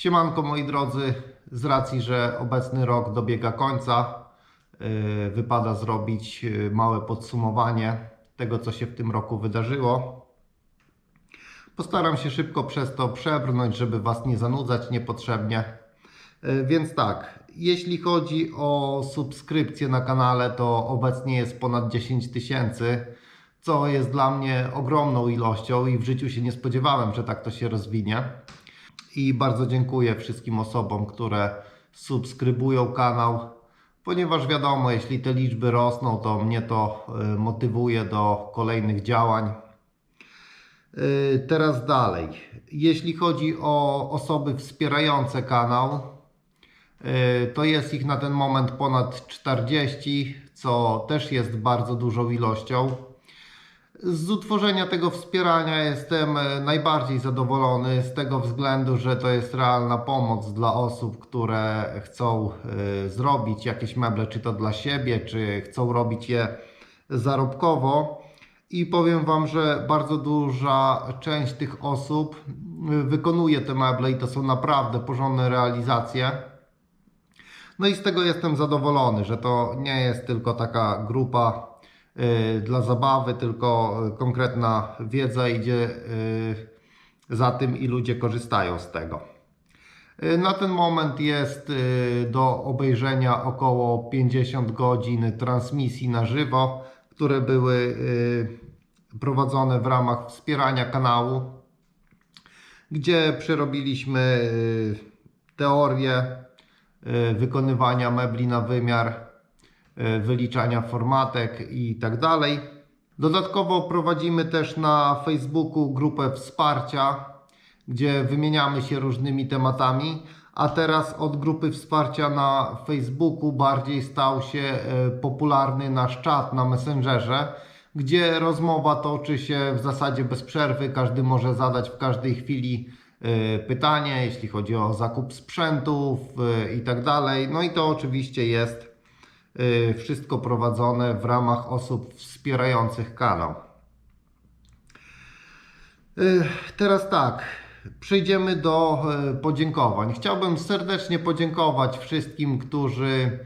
Siemanko moi drodzy, z racji, że obecny rok dobiega końca, yy, wypada zrobić yy, małe podsumowanie tego, co się w tym roku wydarzyło. Postaram się szybko przez to przebrnąć, żeby Was nie zanudzać niepotrzebnie. Yy, Więc tak, jeśli chodzi o subskrypcję na kanale, to obecnie jest ponad 10 tysięcy, co jest dla mnie ogromną ilością i w życiu się nie spodziewałem, że tak to się rozwinie. I bardzo dziękuję wszystkim osobom, które subskrybują kanał, ponieważ wiadomo, jeśli te liczby rosną, to mnie to y, motywuje do kolejnych działań. Y, Teraz dalej. Jeśli chodzi o osoby wspierające kanał, y, to jest ich na ten moment ponad 40, co też jest bardzo dużą ilością. Z utworzenia tego wspierania jestem e, najbardziej zadowolony z tego względu, że to jest realna pomoc dla osób, które chcą e, zrobić jakieś meble, czy to dla siebie, czy chcą robić je zarobkowo. I powiem Wam, że bardzo duża część tych osób wykonuje te meble i to są naprawdę porządne realizacje. No i z tego jestem zadowolony, że to nie jest tylko taka grupa dla zabawy, tylko y, konkretna wiedza idzie y, za tym i ludzie korzystają z tego. Y, Na ten moment jest y, do obejrzenia około 50 godzin transmisji na żywo, które były y, prowadzone w ramach wspierania kanału, gdzie przerobiliśmy y, teorię y, wykonywania mebli na wymiar, y, wyliczania formatek i tak dalej. Dodatkowo prowadzimy też na Facebooku grupę wsparcia, gdzie wymieniamy się różnymi tematami, a teraz od grupy wsparcia na Facebooku bardziej stał się e, popularny nasz czat na Messengerze, gdzie rozmowa toczy się w zasadzie bez przerwy, każdy może zadać w każdej chwili e, pytanie, jeśli chodzi o zakup sprzętów e, i tak dalej. No i to oczywiście jest e, wszystko prowadzone w ramach osób wspierających kanał. Y, Teraz tak, przejdziemy do y, podziękowań. Chciałbym serdecznie podziękować wszystkim, którzy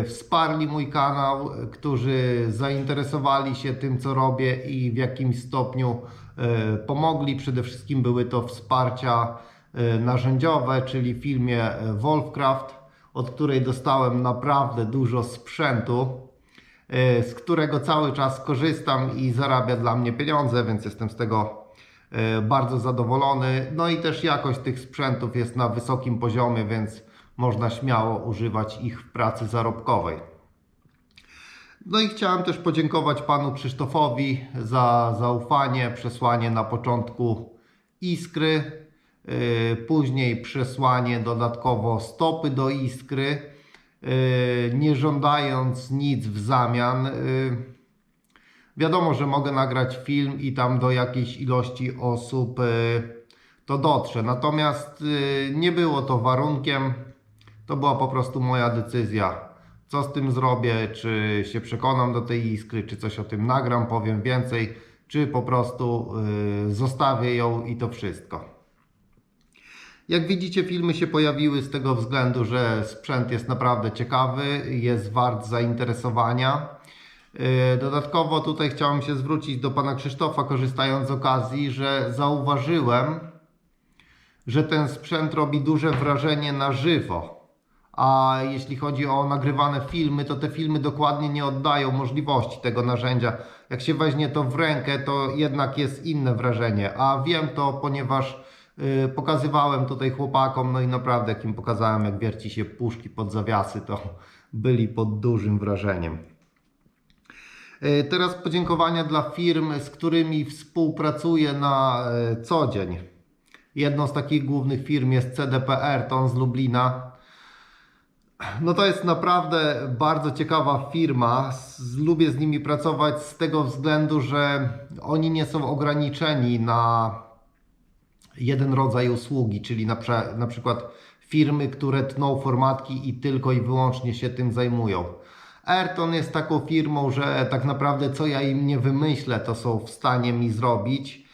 y, wsparli mój kanał, y, którzy zainteresowali się tym, co robię i w jakimś stopniu y, pomogli. Przede wszystkim były to wsparcia y, narzędziowe, czyli w filmie y, Wolfcraft, od której dostałem naprawdę dużo sprzętu y, z którego cały czas korzystam i zarabia dla mnie pieniądze, więc jestem z tego y, bardzo zadowolony. No i też jakość tych sprzętów jest na wysokim poziomie, więc można śmiało używać ich w pracy zarobkowej. No i chciałem też podziękować panu Krzysztofowi za zaufanie, przesłanie na początku iskry, później przesłanie dodatkowo stopy do iskry, yy, nie żądając nic w zamian. Yy, Wiadomo, że mogę nagrać film i tam do jakiejś ilości osób to dotrze. Natomiast nie było to warunkiem. To była po prostu moja decyzja. Co z tym zrobię? Czy się przekonam do tej iskry, czy coś o tym nagram, powiem więcej, czy po prostu zostawię ją i to wszystko. Jak widzicie, filmy się pojawiły z tego względu, że sprzęt jest naprawdę ciekawy, jest wart zainteresowania. Yy, Dodatkowo tutaj chciałem się zwrócić do pana Krzysztofa, korzystając z okazji, że zauważyłem, że ten sprzęt robi duże wrażenie na żywo. A jeśli chodzi o nagrywane filmy, to te filmy dokładnie nie oddają możliwości tego narzędzia. Jak się weźmie to w rękę, to jednak jest inne wrażenie. A wiem to, ponieważ pokazywałem tutaj chłopakom, no i naprawdę jak im pokazałem, jak wierci się puszki pod zawiasy, to byli pod dużym wrażeniem. E, Teraz podziękowania dla firm, z którymi współpracuję na e, co dzień. Jedną z takich głównych firm jest CDPR, to on z Lublina. No to jest naprawdę bardzo ciekawa firma. Lubię z nimi pracować z tego względu, że oni nie są ograniczeni na jeden rodzaj usługi, czyli na, na przykład firmy, które tną formatki i tylko i wyłącznie się tym zajmują. Ayrton jest taką firmą, że tak naprawdę co ja im nie wymyślę, to są w stanie mi zrobić.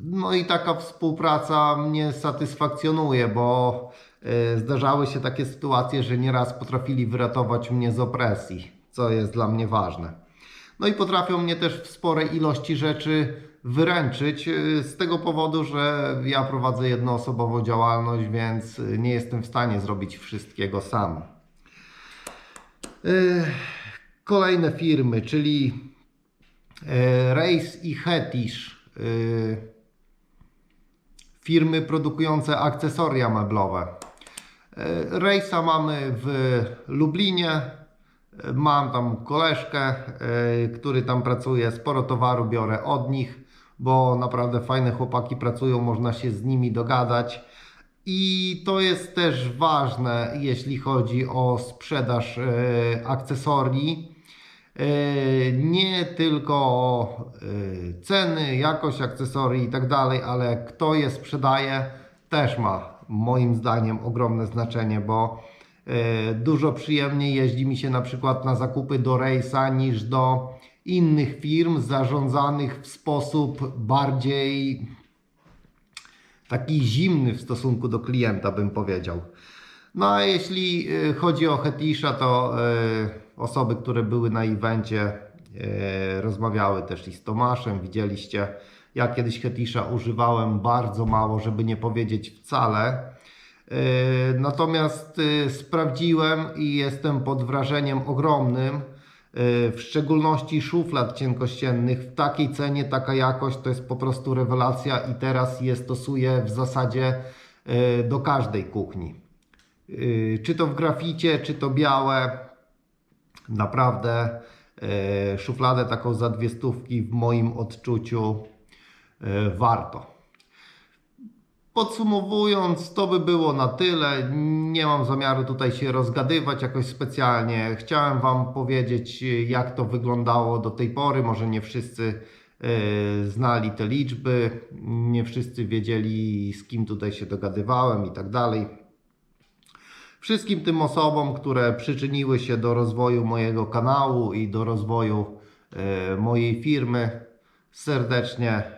No i taka współpraca mnie satysfakcjonuje, bo e, zdarzały się takie sytuacje, że nieraz potrafili wyratować mnie z opresji, co jest dla mnie ważne. No i potrafią mnie też w sporej ilości rzeczy wyręczyć e, z tego powodu, że ja prowadzę jednoosobową działalność, więc e, nie jestem w stanie zrobić wszystkiego sam. E, Kolejne firmy, czyli Race i Hetish, firmy produkujące akcesoria meblowe. Race'a mamy w Lublinie. Mam tam koleżkę, który tam pracuje. Sporo towaru biorę od nich, bo naprawdę fajne chłopaki pracują, można się z nimi dogadać. I to jest też ważne, jeśli chodzi o sprzedaż e, akcesorii. E, Nie tylko e, ceny, jakość akcesorii i tak dalej, ale kto je sprzedaje też ma moim zdaniem ogromne znaczenie, bo e, dużo przyjemniej jeździ mi się na przykład na zakupy do Rejsa niż do innych firm zarządzanych w sposób bardziej taki zimny w stosunku do klienta, bym powiedział. No a jeśli y, chodzi o Hetisha, to y, osoby, które były na evencie, y, rozmawiały też i z Tomaszem. Widzieliście, ja kiedyś Hetisha używałem bardzo mało, żeby nie powiedzieć wcale. Natomiast sprawdziłem i jestem pod wrażeniem ogromnym. Y, W szczególności szuflad cienkościennych w takiej cenie, taka jakość to jest po prostu rewelacja i teraz je stosuję w zasadzie y, do każdej kuchni. Y, Czy to w graficie, czy to białe. Naprawdę szufladę taką za dwie stówki w moim odczuciu warto. Podsumowując, to by było na tyle. Nie mam zamiaru tutaj się rozgadywać jakoś specjalnie. Chciałem Wam powiedzieć, jak to wyglądało do tej pory. Może nie wszyscy e, znali te liczby, nie wszyscy wiedzieli, z kim tutaj się dogadywałem i tak dalej. Wszystkim tym osobom, które przyczyniły się do rozwoju mojego kanału i do rozwoju e, mojej firmy, serdecznie e,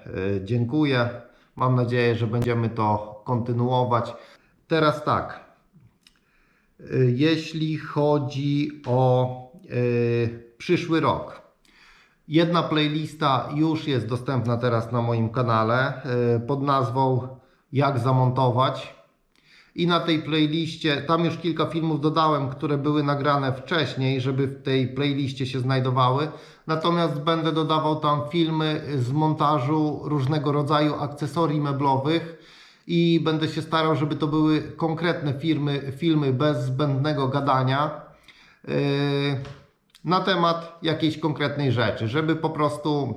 dziękuję. Mam nadzieję, że będziemy to kontynuować. Teraz tak. E, Jeśli chodzi o e, przyszły rok. Jedna playlista już jest dostępna teraz na moim kanale e, pod nazwą Jak zamontować. I na tej playliście, tam już kilka filmów dodałem, które były nagrane wcześniej, żeby w tej playliście się znajdowały. Natomiast będę dodawał tam filmy z montażu różnego rodzaju akcesorii meblowych i będę się starał, żeby to były konkretne firmy, filmy bez zbędnego gadania yy, na temat jakiejś konkretnej rzeczy, żeby po prostu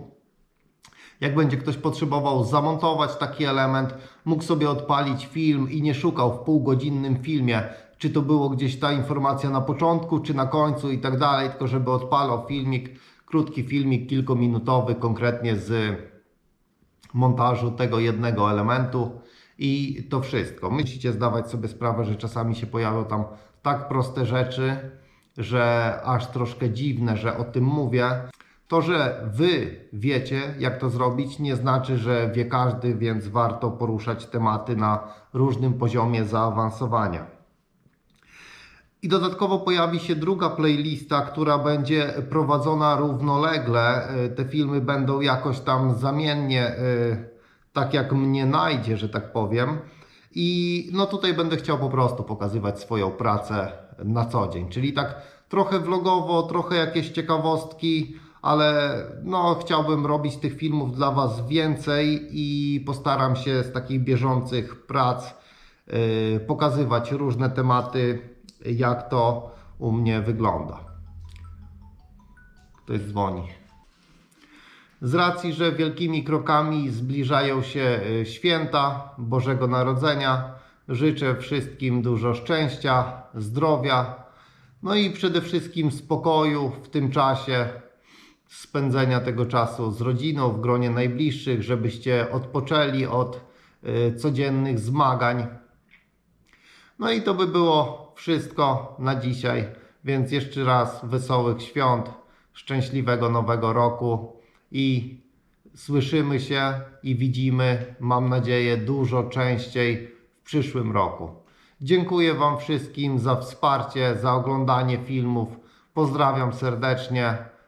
jak będzie ktoś potrzebował zamontować taki element, mógł sobie odpalić film i nie szukał w półgodzinnym filmie, czy to było gdzieś ta informacja na początku, czy na końcu i tak dalej, tylko żeby odpalał filmik, krótki filmik, kilkuminutowy, konkretnie z montażu tego jednego elementu i to wszystko. Musicie zdawać sobie sprawę, że czasami się pojawią tam tak proste rzeczy, że aż troszkę dziwne, że o tym mówię. To, że Wy wiecie, jak to zrobić, nie znaczy, że wie każdy, więc warto poruszać tematy na różnym poziomie zaawansowania. I dodatkowo pojawi się druga playlista, która będzie prowadzona równolegle. Y, Te filmy będą jakoś tam zamiennie, y, tak jak mnie najdzie, że tak powiem. I no tutaj będę chciał po prostu pokazywać swoją pracę na co dzień, czyli tak trochę vlogowo, trochę jakieś ciekawostki, ale no chciałbym robić tych filmów dla Was więcej i postaram się z takich bieżących prac y, pokazywać różne tematy, jak to u mnie wygląda. Ktoś dzwoni. Z racji, że wielkimi krokami zbliżają się y, święta Bożego Narodzenia, życzę wszystkim dużo szczęścia, zdrowia, no i przede wszystkim spokoju w tym czasie, spędzenia tego czasu z rodziną, w gronie najbliższych, żebyście odpoczęli od y, codziennych zmagań. No i to by było wszystko na dzisiaj, więc jeszcze raz wesołych świąt, szczęśliwego nowego roku i słyszymy się i widzimy, mam nadzieję, dużo częściej w przyszłym roku. Dziękuję Wam wszystkim za wsparcie, za oglądanie filmów. Pozdrawiam serdecznie